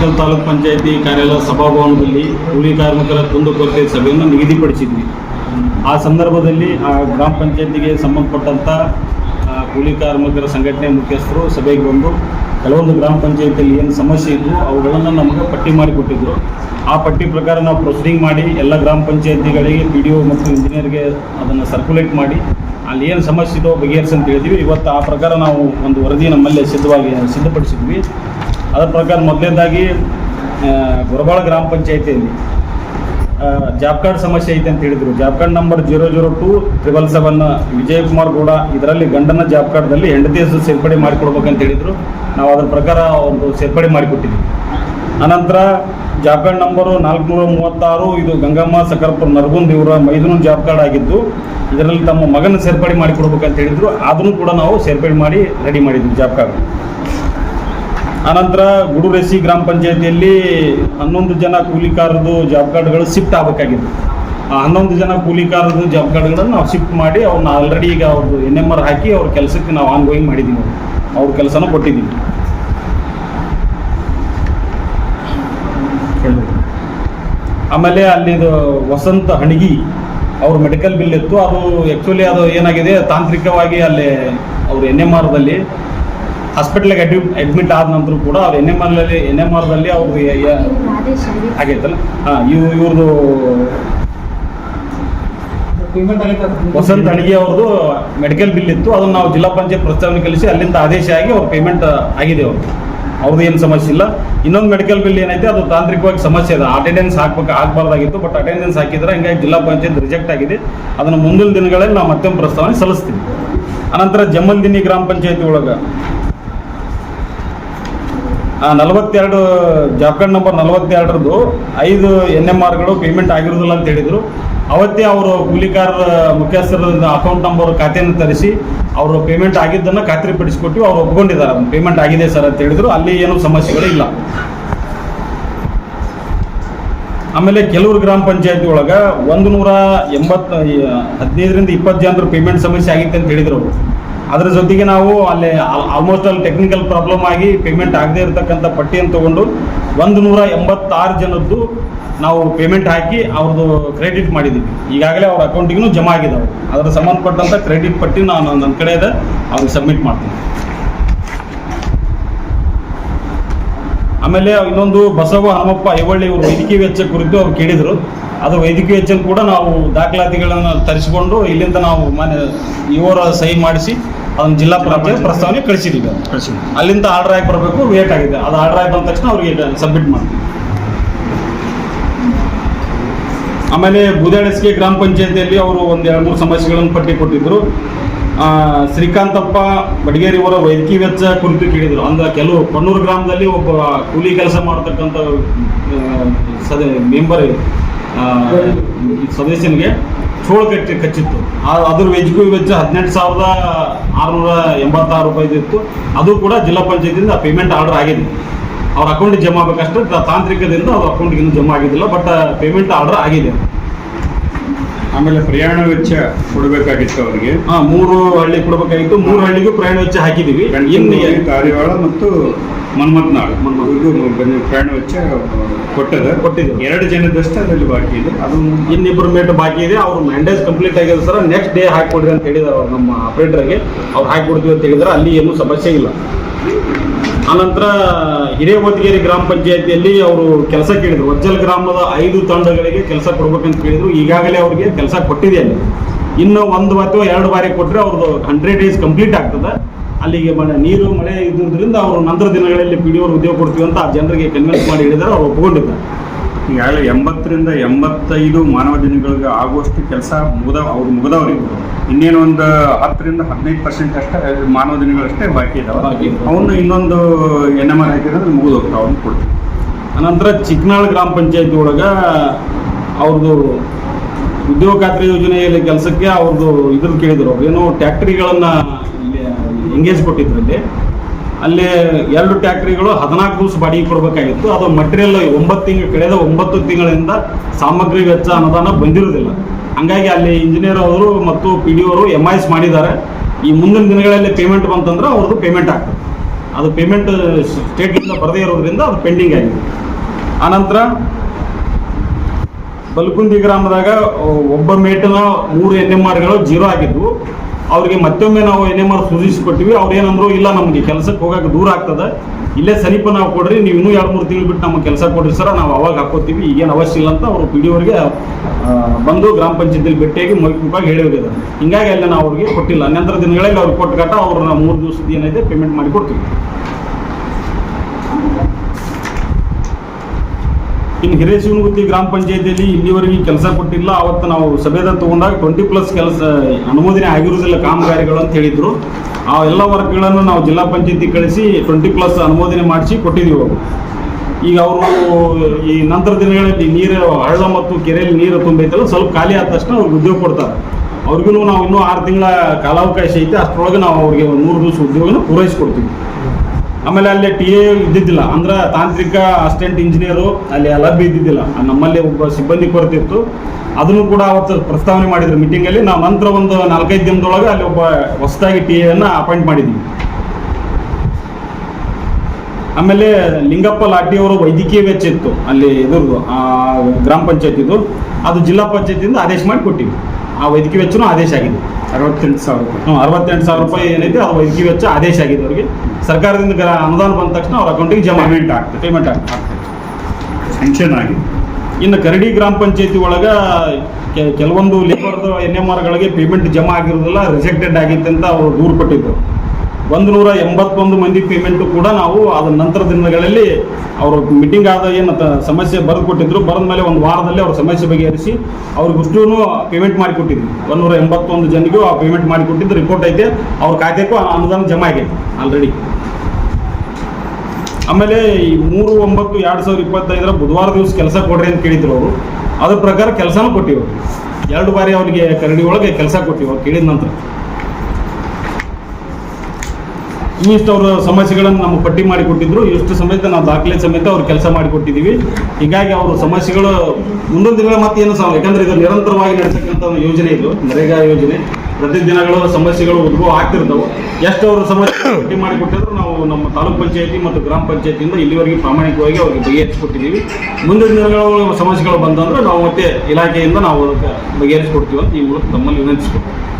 ಇಳಕಲ್ ತಾಲೂಕ್ ಪಂಚಾಯಿತಿ ಕಾರ್ಯಾಲಯ ಸಭಾಭವನದಲ್ಲಿ ಕೂಲಿ ಕಾರ್ಮಿಕರ ಕುಂದುಕೊರತೆ ಸಭೆಯನ್ನು ನಿಗದಿಪಡಿಸಿದ್ವಿ. ಆ ಸಂದರ್ಭದಲ್ಲಿ ಆ ಗ್ರಾಮ ಪಂಚಾಯತಿಗೆ ಸಂಬಂಧಪಟ್ಟಂಥ ಕೂಲಿ ಕಾರ್ಮಿಕರ ಸಂಘಟನೆ ಮುಖ್ಯಸ್ಥರು ಸಭೆಗೆ ಬಂದು ಕೆಲವೊಂದು ಗ್ರಾಮ ಪಂಚಾಯತಿಯಲ್ಲಿ ಏನು ಸಮಸ್ಯೆ ಇದ್ವು, ಅವುಗಳನ್ನು ನಮಗೆ ಪಟ್ಟಿ ಮಾಡಿಕೊಟ್ಟಿದ್ದರು ಆ ಪಟ್ಟಿ ಪ್ರಕಾರ ನಾವು ಪ್ರೊಸೀಡಿಂಗ್ ಮಾಡಿ ಎಲ್ಲ ಗ್ರಾಮ ಪಂಚಾಯತಿಗಳಿಗೆ ಪಿ ಡಿ ಒ ಮತ್ತು ಇಂಜಿನಿಯರ್ಗೆ ಅದನ್ನು ಸರ್ಕ್ಯುಲೇಟ್ ಮಾಡಿ, ಅಲ್ಲಿ ಏನು ಸಮಸ್ಯೆ ಇದೋ ಬಗೆಹರಿಸಿ ಅಂತ ಹೇಳಿದ್ವಿ. ಇವತ್ತು ಆ ಪ್ರಕಾರ ನಾವು ಒಂದು ವರದಿ ನಮ್ಮಲ್ಲೇ ಸಿದ್ಧವಾಗಿ ಸಿದ್ಧಪಡಿಸಿದ್ವಿ. ಅದರ ಪ್ರಕಾರ ಮೊದಲನೇದಾಗಿ ಗುರಬಾಳ ಗ್ರಾಮ ಪಂಚಾಯತಿಯಲ್ಲಿ. ಜಾಬ್ ಕಾರ್ಡ್ ಸಮಸ್ಯೆ ಐತೆ ಅಂತ ಹೇಳಿದರು. Job card number zero zero two triple seven Vijayakumar Gowda, ಇದರಲ್ಲಿ ಗಂಡನ ಜಾಬ್ ಕಾರ್ಡ್ದಲ್ಲಿ ಹೆಂಡತಿ ಹೆಸರು ಸೇರ್ಪಡೆ ಮಾಡಿಕೊಡ್ಬೇಕಂತ ಹೇಳಿದರು. ನಾವು ಅದರ ಪ್ರಕಾರ ಒಂದು ಸೇರ್ಪಡೆ ಮಾಡಿಕೊಟ್ಟಿದ್ವಿ ಅನಂತರ ಜಾಬ್ ಕಾರ್ಡ್ ನಂಬರು ನಾಲ್ಕುನೂರ ಮೂವತ್ತಾರು, ಇದು ಗಂಗಮ್ಮ, ಸಕರ್ಪುರ, ನರಗುಂದ್, ಇವರ ಮೈದೂರು ಜಾಬ್ ಕಾರ್ಡ್ ಆಗಿದ್ದು, ಇದರಲ್ಲಿ ತಮ್ಮ ಮಗನ ಸೇರ್ಪಡೆ ಮಾಡಿಕೊಡ್ಬೇಕಂತ ಹೇಳಿದರು. ಅದನ್ನು ಕೂಡ ನಾವು ಸೇರ್ಪಡೆ ಮಾಡಿ ರೆಡಿ ಮಾಡಿದ್ವಿ ಜಾಬ್ ಕಾರ್ಡ್ ಅನಂತರ ಗುಡುರೆಸಿ ಗ್ರಾಮ ಪಂಚಾಯತಿಯಲ್ಲಿ ಹನ್ನೊಂದು ಜನ ಕೂಲಿಕಾರದು ಜಾಬ್ ಕಾರ್ಡ್ಗಳು ಶಿಫ್ಟ್ ಆಗಬೇಕಾಗಿತ್ತು. ಆ ಹನ್ನೊಂದು ಜನ ಕೂಲಿಕಾರದು ಜಾಬ್ ಕಾರ್ಡ್ಗಳನ್ನು ನಾವು ಶಿಫ್ಟ್ ಮಾಡಿ ಅವ್ರನ್ನ ಆಲ್ರೆಡಿ ಈಗ ಅವ್ರದ್ದು ಎನ್ ಎಂ ಆರ್ ಹಾಕಿ ಅವ್ರ ಕೆಲಸಕ್ಕೆ ನಾವು ಆನ್ ಗೋಯಿಂಗ್ ಮಾಡಿದ್ದೀವಿ ಅವ್ರ ಕೆಲಸನ ಕೊಟ್ಟಿದ್ದೀವಿ ಆಮೇಲೆ ಅಲ್ಲಿದು ವಸಂತ ಹಣಗಿ ಅವ್ರ ಮೆಡಿಕಲ್ ಬಿಲ್ ಇತ್ತು. ಅದು ಆ್ಯಕ್ಚುಲಿ ಅದು ಏನಾಗಿದೆ ತಾಂತ್ರಿಕವಾಗಿ ಅಲ್ಲಿ ಅವ್ರ ಎನ್ ಎಂ ಆರ್ದಲ್ಲಿ ಹಾಸ್ಪಿಟ್ಲಿಗೆ ಅಡ್ಮಿ ಅಡ್ಮಿಟ್ ಆದ ನಂತರ ಕೂಡ ಅವ್ರು ಎನ್ ಎಂ ಆರ್ನಲ್ಲಿ ಎನ್ ಎಂ ಆರ್ದಲ್ಲಿ ಅವ್ರು. ಆಗೈತಲ್ಲ ಹಾಂ ಇವ್ ಇವ್ರದ್ದು ವಸಂತ ಅಡಿಗೆ ಅವ್ರದ್ದು ಮೆಡಿಕಲ್ ಬಿಲ್ ಇತ್ತು. ಅದನ್ನು ನಾವು ಜಿಲ್ಲಾ ಪಂಚಾಯತ್ ಪ್ರಸ್ತಾವನೆ ಕಳಿಸಿ ಅಲ್ಲಿಂದ ಆದೇಶ ಆಗಿ ಅವ್ರ ಪೇಮೆಂಟ್ ಆಗಿದೆ ಅವರು ಅವ್ರದ್ದು ಏನು ಸಮಸ್ಯೆ ಇಲ್ಲ. ಇನ್ನೊಂದು ಮೆಡಿಕಲ್ ಬಿಲ್ ಏನೈತೆ ಅದು ತಾಂತ್ರಿಕವಾಗಿ ಸಮಸ್ಯೆ ಇದೆ. ಅಟೆಂಡೆನ್ಸ್ ಹಾಕ್ಬೇಕು ಆಗಬಾರ್ದಾಗಿತ್ತು ಬಟ್ ಅಟೆಂಡೆನ್ಸ್ ಹಾಕಿದ್ರೆ ಹಂಗಾಗಿ ಜಿಲ್ಲಾ ಪಂಚಾಯತ್ ರಿಜೆಕ್ಟ್ ಆಗಿದೆ. ಅದನ್ನು ಮುಂದಿನ ದಿನಗಳಲ್ಲಿ ನಾವು ಮತ್ತೊಂದು ಪ್ರಸ್ತಾವನೆ ಸಲ್ಲಿಸ್ತೀವಿ. ಅನಂತರ ಜಮ್ಮಲ್ದಿನಿ ಗ್ರಾಮ ಪಂಚಾಯತಿ ಒಳಗೆ ನಲವತ್ತೆರಡು ಜಾಬ್ ನಂಬರ್ ನಲವತ್ತೆರಡರದ್ದು ಐದು ಎನ್ ಎಂ ಆರ್ಗಳು ಪೇಮೆಂಟ್ ಆಗಿರೋದಿಲ್ಲ ಅಂತ ಹೇಳಿದರು. ಅವತ್ತೇ ಅವರು ಕೂಲಿಕಾರ ಮುಖ್ಯಸ್ಥರ ಅಕೌಂಟ್ ನಂಬರ್ ಖಾತೆಯನ್ನು ತರಿಸಿ ಅವರು ಪೇಮೆಂಟ್ ಆಗಿದ್ದನ್ನು ಖಾತ್ರಿಪಡಿಸಿಕೊಟ್ಟು ಅವ್ರು ಒಪ್ಕೊಂಡಿದ್ದಾರೆ. ಅದನ್ನು ಪೇಮೆಂಟ್ ಆಗಿದೆ ಸರ್ ಅಂತ ಹೇಳಿದರು. ಅಲ್ಲಿ ಏನೂ ಸಮಸ್ಯೆಗಳು ಇಲ್ಲ. ಆಮೇಲೆ ಕೆಲವರು ಗ್ರಾಮ ಪಂಚಾಯತಿ ಒಳಗೆ ಒಂದು ನೂರ ಎಂಬತ್ತ, ಹದಿನೈದರಿಂದ ಇಪ್ಪತ್ತು ಜನರು ಪೇಮೆಂಟ್ ಸಮಸ್ಯೆ ಆಗಿತ್ತು ಅಂತ ಹೇಳಿದರು ಅವರು. ಅದ್ರ ಜೊತೆಗೆ ನಾವು ಅಲ್ಲಿ ಆಲ್ಮೋಸ್ಟ್ ಅಲ್ಲಿ ಟೆಕ್ನಿಕಲ್ ಪ್ರಾಬ್ಲಮ್ ಆಗಿ ಪೇಮೆಂಟ್ ಆಗದೆ ಇರತಕ್ಕಂಥ ಪಟ್ಟಿಯನ್ನು ತಗೊಂಡು ಒಂದು ನೂರ ಎಂಬತ್ತಾರು ಜನದ್ದು ನಾವು ಪೇಮೆಂಟ್ ಹಾಕಿ ಅವ್ರದ್ದು ಕ್ರೆಡಿಟ್ ಮಾಡಿದ್ದೀವಿ ಈಗಾಗಲೇ ಅವ್ರ ಅಕೌಂಟಿಗೂ ಜಮಾ ಆಗಿದ್ದಾವೆ ಅದರ ಸಂಬಂಧಪಟ್ಟಂಥ ಕ್ರೆಡಿಟ್ ಪಟ್ಟಿ ನಾನು ನನ್ನ ಕಡೆ ಇದೆ ಅವ್ರಿಗೆ ಸಬ್ಮಿಟ್ ಮಾಡ್ತೀನಿ. ಆಮೇಲೆ ಇನ್ನೊಂದು ಬಸವ ಹನುಮಪ್ಪ ಐವಳ್ಳಿ ಇವರು ವೈದ್ಯಕೀಯ ವೆಚ್ಚ ಕುರಿತು ಅವ್ರು ಕೇಳಿದರು. ಅದು ವೈದ್ಯಕೀಯ ವೆಚ್ಚ ಕೂಡ ನಾವು ದಾಖಲಾತಿಗಳನ್ನು ತರಿಸಿಕೊಂಡು ಇಲ್ಲಿಂದ ನಾವು ಮನೆ ಇವರ ಸಹಿ ಮಾಡಿಸಿ ಅದನ್ನು ಜಿಲ್ಲಾ ಪಂಚಾಯತ್ ಪ್ರಸ್ತಾವನೆ ಕಳಿಸಿದ್ದೀವಿ. ಅಲ್ಲಿಂದ ಆರ್ಡರ್ ಆಗಿ ಬರಬೇಕು ವೇಟ್ ಆಗಿದೆ. ಅದು ಆರ್ಡರ್ ಆಗಿ ಬಂದ ತಕ್ಷಣ ಅವ್ರಿಗೆ ಸಬ್ಮಿಟ್ ಮಾಡ್ತೀವಿ ಆಮೇಲೆ ಬುದಾಡಸ್ಗೆ ಗ್ರಾಮ ಪಂಚಾಯತಿಯಲ್ಲಿ ಅವರು ಒಂದು ಎರಡು ಮೂರು ಸಮಸ್ಯೆಗಳನ್ನು ಪಟ್ಟಿ ಕೊಟ್ಟಿದ್ದರು ಶ್ರೀಕಾಂತಪ್ಪ ಬಡಗೇರಿ ಅವರ ವೈದ್ಯಕೀಯ ವೆಚ್ಚ ಕುರಿತು ಕೇಳಿದರು. ಅಂದ್ರೆ ಕೆಲವು ಕೊಣ್ಣೂರು ಗ್ರಾಮದಲ್ಲಿ ಒಬ್ಬ ಕೂಲಿ ಕೆಲಸ ಮಾಡತಕ್ಕಂಥ ಸದ ಮೆಂಬರ್ ಸದಸ್ಯನಿಗೆ ಚೋಳು ಕಟ್ಟಿ ಕಚ್ಚಿತ್ತು. ಅದ್ರ ವೆಜ್ಗೂ ವೆಚ್ಚ ಹದಿನೆಂಟು ಸಾವಿರದ ಆರುನೂರ ಎಂಬತ್ತಾರು ರೂಪಾಯಿದು ಇತ್ತು. ಅದು ಕೂಡ ಜಿಲ್ಲಾ ಪಂಚಾಯತಿಯಿಂದ ಪೇಮೆಂಟ್ ಆರ್ಡರ್ ಆಗಿದೆ. ಅವ್ರ ಅಕೌಂಟಿಗೆ ಜಮಾ ಆಗಬೇಕಷ್ಟೇ, ತಾಂತ್ರಿಕದಿಂದ ಅವ್ರ ಅಕೌಂಟಿಗೆ ಇನ್ನೂ ಜಮಾ ಆಗಿದ್ದಿಲ್ಲ ಬಟ್ ಪೇಮೆಂಟ್ ಆರ್ಡರ್ ಆಗಿದೆ. ಆಮೇಲೆ ಪ್ರಯಾಣ ವೆಚ್ಚ ಕೊಡಬೇಕಾಗಿತ್ತು ಅವರಿಗೆ. ಹಾ ಮೂರು ಹಳ್ಳಿ ಕೊಡಬೇಕಾಗಿತ್ತು. ಮೂರು ಹಳ್ಳಿಗೂ ಪ್ರಯಾಣ ವೆಚ್ಚ ಹಾಕಿದೀವಿ. ಇನ್ನು ಕಾರ್ಯವಾಳ ಮತ್ತು ಮನ್ಮತ್ನಾಳ್. ಇದು ಪ್ರಯಾಣ ವೆಚ್ಚ ಕೊಟ್ಟದ ಕೊಟ್ಟಿದ್ದು. ಎರಡು ಜನದಷ್ಟು ಅದರಲ್ಲಿ ಬಾಕಿ ಇದೆ. ಅದು ಇನ್ನಿಬ್ಬರು ಮೇಟ್ ಬಾಕಿ ಇದೆ. ಅವ್ರು ಮ್ಯಾಂಡೇಜ್ ಕಂಪ್ಲೀಟ್ ಆಗಿದೆ ಸರ್. ನೆಕ್ಸ್ಟ್ ಡೇ ಹಾಕೊಡ್ರಿ ಅಂತ ಹೇಳಿದ್ರು ಅವ್ರು ನಮ್ಮ ಆಪರೇಟರ್ಗೆ. ಅವ್ರು ಹಾಕಿಕೊಡ್ತೀವಿ ಅಂತ ಹೇಳಿದ್ರೆ. ಅಲ್ಲಿ ಏನೂ ಸಮಸ್ಯೆ ಇಲ್ಲ. ಆನಂತರ ಹಿರೇವತಿಗೇರಿ ಗ್ರಾಮ ಪಂಚಾಯತಿಯಲ್ಲಿ ಅವರು ಕೆಲಸ ಕೇಳಿದ್ರು. ವಜ್ಜಲ್ ಗ್ರಾಮದ ಐದು ತಂಡಗಳಿಗೆ ಕೆಲಸ ಕೊಡ್ಬೇಕಂತ ಕೇಳಿದ್ರು. ಈಗಾಗಲೇ ಅವ್ರಿಗೆ ಕೆಲಸ ಕೊಟ್ಟಿದೆ ಅಲ್ಲಿ. ಇನ್ನು ಒಂದು ಅಥವಾ ಎರಡು ಬಾರಿ ಕೊಟ್ಟರೆ ಅವ್ರದ್ದು ಹಂಡ್ರೆಡ್ ಡೇಸ್ ಕಂಪ್ಲೀಟ್ ಆಗ್ತದೆ. ಅಲ್ಲಿಗೆ ಮಳೆ, ನೀರು, ಮಳೆ ಇದ್ದುದರಿಂದ ಅವರು ನಂತರ ದಿನಗಳಲ್ಲಿ ಪಿ ಡಿ ಉದ್ಯೋಗ ಕೊಡ್ತೀವಿ ಅಂತ ಆ ಜನರಿಗೆ ಕನ್ವಿನ್ಸ್ ಮಾಡಿ ಹೇಳಿದ್ದಾರೆ ಅವ್ರು ಒಪ್ಕೊಂಡಿದ್ದಾರೆ. ಈಗಾಗಲೇ ಎಂಬತ್ತರಿಂದ ಎಂಬತ್ತೈದು ಮಾನವ ದಿನಗಳಿಗೆ ಆಗುವಷ್ಟು ಕೆಲಸ ಮುಗಿದ ಅವ್ರು ಮುಗಿದವ್ರಿ ಇನ್ನೇನು ಒಂದು ಹತ್ತರಿಂದ ಹದಿನೈದು ಪರ್ಸೆಂಟ್ ಅಷ್ಟೇ ಮಾನವ ದಿನಗಳಷ್ಟೇ ಬಾಕಿ ಇದಾವೆ. ಅವನು ಇನ್ನೊಂದು ಎನ್ ಎಂ ಆರ್ ಹಾಕಿದ್ರೆ ಮುಗಿದು ಹೋಗ್ತಾವೆ ಅವ್ನು ಕೊಡ್ತೀವಿ. ಅನಂತರ ಚಿಕ್ಕನಾಳ್ ಗ್ರಾಮ ಪಂಚಾಯತಿ ಒಳಗೆ ಅವ್ರದ್ದು ಉದ್ಯೋಗ ಖಾತ್ರಿ ಯೋಜನೆಯಲ್ಲಿ ಕೆಲಸಕ್ಕೆ ಅವ್ರದ್ದು ಇದ್ರ ಕೇಳಿದ್ರು ಅವ್ರು. ಏನೋ ಟ್ಯಾಕ್ಟ್ರಿಗಳನ್ನು ಎಂಗೇಜ್ ಕೊಟ್ಟಿದ್ರು ಅಲ್ಲಿ ಅಲ್ಲಿ ಎರಡು ಟ್ಯಾಕ್ಟ್ರಿಗಳು ಹದಿನಾಲ್ಕು ದಿವಸ ಬಾಡಿಗೆ ಕೊಡಬೇಕಾಗಿತ್ತು. ಅದು ಮಟೀರಿಯಲ್ ಒಂಬತ್ತು ತಿಂಗಳು, ಕಳೆದ ಒಂಬತ್ತು ತಿಂಗಳಿಂದ ಸಾಮಗ್ರಿ ವೆಚ್ಚ ಅನುದಾನ ಬಂದಿರೋದಿಲ್ಲ ಹಂಗಾಗಿ ಅಲ್ಲಿ ಇಂಜಿನಿಯರ್ ಅವರು ಮತ್ತು ಪಿ ಡಿ ಅವರು ಎಂ ಐಸ್ ಮಾಡಿದ್ದಾರೆ. ಈ ಮುಂದಿನ ದಿನಗಳಲ್ಲಿ ಪೇಮೆಂಟ್ ಬಂತಂದ್ರೆ ಅವ್ರದ್ದು ಪೇಮೆಂಟ್ ಆಗ್ತದೆ. ಅದು ಪೇಮೆಂಟ್ ಸ್ಟೇಟಿಂದ ಬರದೇ ಇರೋದ್ರಿಂದ ಅದು ಪೆಂಡಿಂಗ್ ಆಗಿದೆ. ಆನಂತರ ಬಲ್ಕುಂದಿ ಗ್ರಾಮದಾಗ ಒಬ್ಬ ಮೇಟನ ಮೂರು ಎನ್ ಎಂ ಆರ್ಗಳು ಜೀರೋ ಆಗಿದ್ವು. ಅವ್ರಿಗೆ ಮತ್ತೊಮ್ಮೆ ನಾವು ಎನ್ ಎಂ ಆರ್ ಸೂಚಿಸಿಕೊಟ್ಟಿವಿ, ಅವ್ರು ಏನಂದ್ರು, ಇಲ್ಲ, ನಮಗೆ ಕೆಲಸಕ್ಕೆ ಹೋಗಕ್ಕೆ ದೂರ ಆಗ್ತದೆ. ಇಲ್ಲೇ ಸಮೀಪ ನಾವು ಕೊಡ್ರಿ, ನೀವು ಇನ್ನೂ ಎರಡು ಮೂರು ತಿಂಗಳು ಬಿಟ್ಟು ನಮಗೆ ಕೆಲಸ ಕೊಡ್ರಿ ಸರ, ನಾವು ಅವಾಗ ಹಾಕೋತೀವಿ. ಈಗೇನು ಅವಶ್ಯ ಇಲ್ಲ ಅಂತ ಅವರು ಪಿ ಡಿ ಅವ್ರಿಗೆ ಬಂದು ಗ್ರಾಮ ಪಂಚಾಯತಿಯಲ್ಲಿ ಭೇಟಿಯಾಗಿ ಮೌಖಿಕವಾಗಿ ಹೇಳಿ ಹಿಂಗಾಗಿ ಅಲ್ಲಿ ನಾವು ಅವ್ರಿಗೆ ಕೊಟ್ಟಿಲ್ಲ. ನಂತರ ದಿನಗಳಲ್ಲಿ ಅವ್ರಿಗೆ ಕೊಟ್ಟು ಕಟ್ಟ ಅವ್ರನ್ನ ಮೂರು ದಿವಸದ ಏನೈತೆ ಪೇಮೆಂಟ್ ಮಾಡಿ ಕೊಡ್ತೀವಿ. ಇನ್ನು ಹಿರೇಶಿವನಗುತ್ತಿ ಗ್ರಾಮ ಪಂಚಾಯತಿಯಲ್ಲಿ ಇಲ್ಲಿವರೆಗೆ ಕೆಲಸ ಕೊಟ್ಟಿಲ್ಲ. ಅವತ್ತು ನಾವು ಸಭೆದ ತಗೊಂಡಾಗ ಟ್ವೆಂಟಿ ಪ್ಲಸ್ ಕೆಲಸ, ಅನುಮೋದನೆ ಆಗಿರುವುದಿಲ್ಲ ಕಾಮಗಾರಿಗಳು ಅಂತ ಹೇಳಿದರು. ಆ ಎಲ್ಲ ವರ್ಕ್ಗಳನ್ನು ನಾವು ಜಿಲ್ಲಾ ಪಂಚಾಯತಿ ಕಳಿಸಿ ಟ್ವೆಂಟಿ ಪ್ಲಸ್ ಅನುಮೋದನೆ ಮಾಡಿಸಿ ಕೊಟ್ಟಿದ್ದೀವಿ ಅವರು. ಈಗ ಅವರು ಈ ನಂತರ ದಿನಗಳಲ್ಲಿ ನೀರು, ಹಳ್ಳ ಮತ್ತು ಕೆರೆಯಲ್ಲಿ ನೀರು ತುಂಬೈತಲ್ಲ, ಸ್ವಲ್ಪ ಖಾಲಿ ಆದ ತಕ್ಷಣ ಅವ್ರಿಗೆ ಉದ್ಯೋಗ ಕೊಡ್ತಾರೆ. ಅವ್ರಿಗೂ ನಾವು ಇನ್ನೂ ಆರು ತಿಂಗಳ ಕಾಲಾವಕಾಶ ಐತೆ. ಅಷ್ಟರೊಳಗೆ ನಾವು ಅವ್ರಿಗೆ ಒಂದು ನೂರು ದಿವಸ ಉದ್ಯೋಗನ ಪೂರೈಸಿಕೊಡ್ತೀವಿ. ಆಮೇಲೆ ಅಲ್ಲಿ ಟಿ ಎ ಇದ್ದಿದ್ದಿಲ್ಲ. ಅಂದ್ರೆ ತಾಂತ್ರಿಕ ಅಸಿಸ್ಟೆಂಟ್ ಇಂಜಿನಿಯರು ಅಲ್ಲಿ ಲಭ್ಯ ಇದ್ದಿದ್ದಿಲ್ಲ. ನಮ್ಮಲ್ಲಿ ಒಬ್ಬ ಸಿಬ್ಬಂದಿ ಕೊರತೆ ಇತ್ತು ಅದನ್ನು ಕೂಡ ಅವತ್ತು ಪ್ರಸ್ತಾವನೆ ಮಾಡಿದ್ರು ಮೀಟಿಂಗಲ್ಲಿ ನಾವು ನಂತರ ಒಂದು ನಾಲ್ಕೈದು ದಿನದೊಳಗೆ ಅಲ್ಲಿ ಒಬ್ಬ ಹೊಸದಾಗಿ ಟಿ ಎನ್ನ ಅಪಾಯಿಂಟ್ ಮಾಡಿದ್ವಿ. ಆಮೇಲೆ ಲಿಂಗಪ್ಪ ಲಾಟಿ ಅವರು ವೈದ್ಯಕೀಯ ವೆಚ್ಚ ಇತ್ತು. ಅಲ್ಲಿ ಇದ್ರದ್ದು ಗ್ರಾಮ ಪಂಚಾಯತಿದು. ಅದು ಜಿಲ್ಲಾ ಪಂಚಾಯತಿಯಿಂದ ಆದೇಶ ಮಾಡಿ ಕೊಟ್ಟಿವಿ ಆ ವೈದ್ಯಕೀಯ ವೆಚ್ಚನೂ ಆದೇಶ ಆಗಿದೆ. ಅರವತ್ತೆಂಟು ಸಾವಿರ ರೂಪಾಯಿ. ಅರವತ್ತೆಂಟು ಸಾವಿರ ರೂಪಾಯಿ ಏನಿದೆ ಆ ವೈದ್ಯಕೀಯ ವೆಚ್ಚ ಆದೇಶ ಆಗಿದೆ ಅವರಿಗೆ. ಸರ್ಕಾರದಿಂದ ಅನುದಾನ ಬಂದ ತಕ್ಷಣ ಅವ್ರ ಅಕೌಂಟಿಗೆ ಜಮಾ ಪೇಮೆಂಟ್ ಆಗ್ತದೆ. ಪೇಮೆಂಟ್ ಆಗ್ತದೆ. ಸ್ಯಾಂಕ್ಷನ್ ಆಗಿದೆ. ಇನ್ನು ಕರಡಿ ಗ್ರಾಮ ಪಂಚಾಯತಿ ಒಳಗ ಕೆಲವೊಂದು ಲೇಬರ್ದು ಎನ್ ಎಂ ಆರ್ಗಳಿಗೆ ಪೇಮೆಂಟ್ ಜಮಾ ಆಗಿರೋದಿಲ್ಲ ರಿಜೆಕ್ಟೆಡ್ ಆಗಿತ್ತು ಅಂತ ಅವರು ದೂರು ಕೊಟ್ಟಿದ್ರು. ಒಂದು ನೂರ ಎಂಬತ್ತೊಂದು ಮಂದಿ ಪೇಮೆಂಟು ಕೂಡ ನಾವು ಅದರ ನಂತರ ದಿನಗಳಲ್ಲಿ ಅವರು ಮೀಟಿಂಗ್ ಆದ ಏನು ಸಮಸ್ಯೆ ಬರೆದು ಕೊಟ್ಟಿದ್ರು ಬರೆದ ಮೇಲೆ ಒಂದು ವಾರದಲ್ಲಿ ಅವ್ರ ಸಮಸ್ಯೆ ಬಗೆಹರಿಸಿ ಅವ್ರಿಗಷ್ಟು ಪೇಮೆಂಟ್ ಮಾಡಿ ಕೊಟ್ಟಿದ್ವಿ ನೂರ ಎಂಬತ್ತೊಂದು ಜನಗೂ ಆ ಪೇಮೆಂಟ್ ಮಾಡಿಕೊಟ್ಟಿದ್ದು ರಿಪೋರ್ಟ್ ಐತೆ. ಅವ್ರ ಖಾತೆಗೂ ಅನುದಾನ ಜಮಾ ಆಗೈತೆ ಆಲ್ರೆಡಿ ಆಮೇಲೆ ಈ ಮೂರು ಒಂಬತ್ತು ಎರಡು ಸಾವಿರದ ಇಪ್ಪತ್ತೈದರ ಬುಧವಾರ ದಿವಸ ಕೆಲಸ ಕೊಡ್ರಿ ಅಂತ ಕೇಳಿದ್ರು ಅವರು. ಅದ್ರ ಪ್ರಕಾರ ಕೆಲಸನೂ ಕೊಟ್ಟಿವಿ ಎರಡು ಬಾರಿ ಅವರಿಗೆ ಕರಡಿ ಒಳಗೆ ಕೆಲಸ ಕೊಟ್ಟಿವಿ ಅವ್ರು ಕೇಳಿದ ನಂತರ. ಇಷ್ಟು ಅವರ ಸಮಸ್ಯೆಗಳನ್ನು ನಮ್ಮ ಪಟ್ಟಿ ಮಾಡಿಕೊಟ್ಟಿದ್ರು ಇಷ್ಟು ಸಮೇತ ನಾವು ದಾಖಲೆ ಸಮೇತ ಅವ್ರು ಕೆಲಸ ಮಾಡಿ ಕೊಟ್ಟಿದ್ದೀವಿ ಹೀಗಾಗಿ ಅವರು ಸಮಸ್ಯೆಗಳು ಮುಂದೊಂದು ದಿನಗಳ ಮತ್ತೆ ಏನು ಸಹ ಯಾಕಂದ್ರೆ ಇದು ನಿರಂತರವಾಗಿ ನಡೆಸಕ್ಕಂಥ ಒಂದು ಯೋಜನೆ ಇದು ನರೇಗಾ ಯೋಜನೆ. ಪ್ರತಿದಿನಗಳು ಸಮಸ್ಯೆಗಳು ಉದ್ಭವ ಆಗ್ತಿರ್ತವೆ. ಎಷ್ಟು ಅವರು ಸಮಸ್ಯೆ ಪಟ್ಟಿ ಮಾಡಿ ಕೊಟ್ಟಿದ್ರು ನಾವು ನಮ್ಮ ತಾಲೂಕು ಪಂಚಾಯತಿ ಮತ್ತು ಗ್ರಾಮ ಪಂಚಾಯತಿಯಿಂದ ಇಲ್ಲಿವರೆಗೆ ಪ್ರಾಮಾಣಿಕವಾಗಿ ಅವ್ರಿಗೆ ಬಗೆಹರಿಸಿಕೊಟ್ಟಿದ್ದೀವಿ ಮುಂದಿನ ದಿನಗಳು ಸಮಸ್ಯೆಗಳು ಬಂದಂದ್ರೆ ನಾವು ಮತ್ತೆ ಇಲಾಖೆಯಿಂದ ನಾವು ಅದಕ್ಕೆ ಬಗೆಹರಿಸಿಕೊಡ್ತೀವಿ ಅಂತ ಈ ಮೂಲಕ ತಮ್ಮಲ್ಲಿ ವಿನಂತಿಸ್ಕೊಡ್ತೀವಿ